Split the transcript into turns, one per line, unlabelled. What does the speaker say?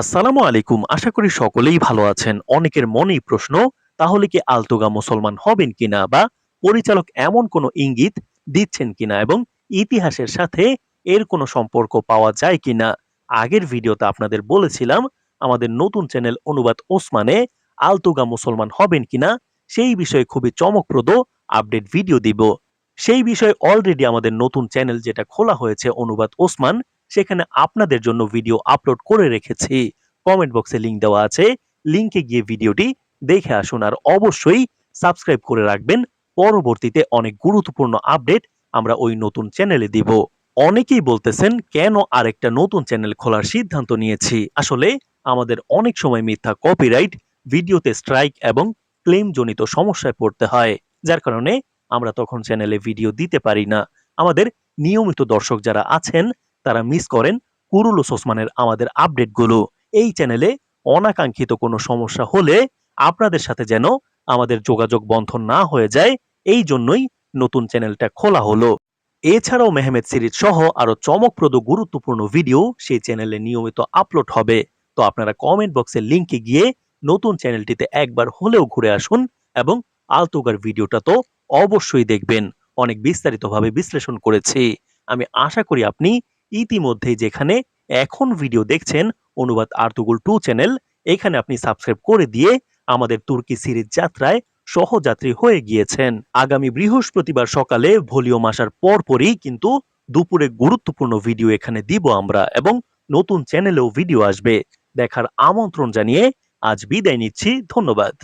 আসসালামু আলাইকুম। আশা করি সকলেই ভালো আছেন। অনেকের মনেই প্রশ্ন, তাহলে কি আলতোগা মুসলমান হবেন কিনা বা পরিচালক এমন কোনো ইঙ্গিত দিচ্ছেন কিনা এবং ইতিহাসের সাথে এর কোনো সম্পর্ক পাওয়া যায় কিনা? আগের ভিডিওতে আপনাদের বলেছিলাম, আমাদের নতুন চ্যানেল অনুবাদ ওসমানে আলতোগা মুসলমান হবেন কিনা, সেই বিষয়ে খুবই চমকপ্রদ আপডেট ভিডিও দিব। সেই বিষয়ে অলরেডি আমাদের নতুন চ্যানেল যেটা খোলা হয়েছে অনুবাদ ওসমান সেখানে আপনাদের জন্য ভিডিও আপলোড করে রেখেছি। কমেন্ট বক্সে লিংক দেওয়া আছে। লিঙ্কে গিয়ে ভিডিওটি দেখে আসুন আর অবশ্যই সাবস্ক্রাইব করে রাখবেন। পরবর্তীতে অনেক গুরুত্বপূর্ণ আপডেট আমরা ওই নতুন চ্যানেলে দিব। অনেকেই বলতেছেন, কেন আরেকটা নতুন চ্যানেল খোলার সিদ্ধান্ত নিয়েছি? আসলে আমাদের অনেক সময় মিথ্যা কপিরাইট ভিডিওতে স্ট্রাইক এবং ক্লেম জনিত সমস্যায় পড়তে হয়। যার কারণে আমরা তখন চ্যানেলে ভিডিও দিতে পারি না। আমাদের নিয়মিত দর্শক যারা আছেন তারা মিস করেন কুরুলুস ওসমানের আমাদের আপডেটগুলো এই চ্যানেলে অনাকাঙ্ক্ষিত কোনো সমস্যা হলে আপনাদের সাথে যেন আমাদের যোগাযোগ বন্ধন না হয়ে যায়, এই জন্যই নতুন চ্যানেলটা খোলা হলো। এছাড়াও মেহমেদ সিরিজ সহ আরও চমকপ্রদ, গুরুত্বপূর্ণ ভিডিও সেই চ্যানেলে নিয়মিত আপলোড হবে। তো আপনারা কমেন্ট বক্সের লিঙ্কে গিয়ে নতুন চ্যানেলটিতে একবার হলেও ঘুরে আসুন এবং আলতুগার ভিডিওটা তো অবশ্যই দেখবেন। অনেক বিস্তারিতভাবে বিশ্লেষণ করেছি। আমি আশা করি আপনি ইতিমধ্যেই যেখানে এখন ভিডিও দেখছেন অনুবাদ আর্তুগুল টু চ্যানেল এখানে আপনি সাবস্ক্রাইব করে দিয়ে আমাদের তুর্কি সিরিজ যাত্রায় সহযাত্রী হয়ে গিয়েছেন। আগামী বৃহস্পতিবার সকালে ভলিউম আসার পরপরই কিন্তু দুপুরে গুরুত্বপূর্ণ ভিডিও এখানে দিব আমরা এবং নতুন চ্যানেলেও ভিডিও আসবে। দেখার আমন্ত্রণ জানিয়ে আজ বিদায় নিচ্ছি, ধন্যবাদ।